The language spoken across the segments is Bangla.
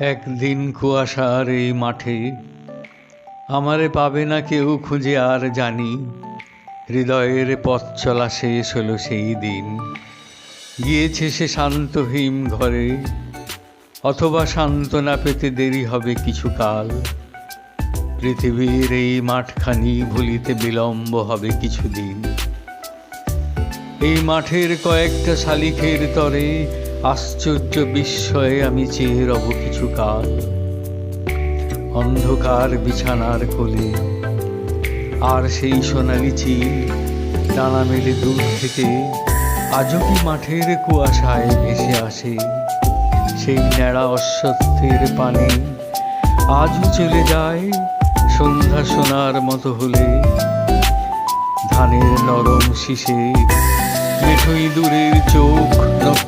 একদিন কুয়াশার এই মাঠে আমারে পাবে না কেউ খুঁজে আর জানি। হৃদয়ের পথ চলা শেষ হলো সেই দিন। গিয়েছে সে শান্তহীন ঘরে, অথবা সান্ত্বনা পেতে দেরি হবে কিছুকাল পৃথিবীর এই মাঠখানি ভুলিতে বিলম্ব হবে কিছুদিন। এই মাঠের কয়েকটা শালিখের তরে আশ্চর্য বিস্ময়ে আমি চেয়ে রব কিছুকাল অন্ধকার বিছানার কোলে। আর সেই সোনালি চিল ডানা মেলে দূর থেকে আজও কি মাঠের কুয়াশায় ভেসে আসে? সেই ন্যাড়া অশ্বত্থের পানে আজও চলে যায় সন্ধ্যা সোনার মতো হলে। ধানের নরম শীষে মিঠুই দূরের চোখ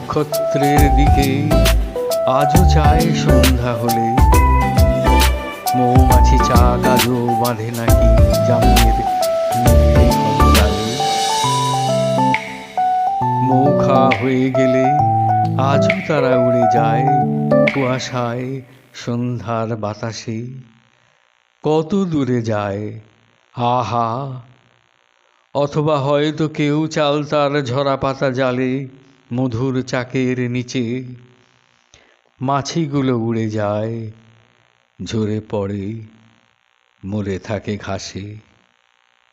নক্ষত্রের দিকে আজও চায় সন্ধ্যা হলে। মৌমাছি চা কাজও বাঁধে নাকি জামের মৌখা হয়ে গেলে আজও তারা উড়ে যায় কুয়াশায় সন্ধ্যার বাতাসে। কত দূরে যায়, আহা! অথবা হয়তো কেউ চাল তার ঝরা পাতা জালে মধুর চাকের নিচে মাছিগুলো উড়ে যায় ঝরে পড়ে মরে থাকে ঘাসে।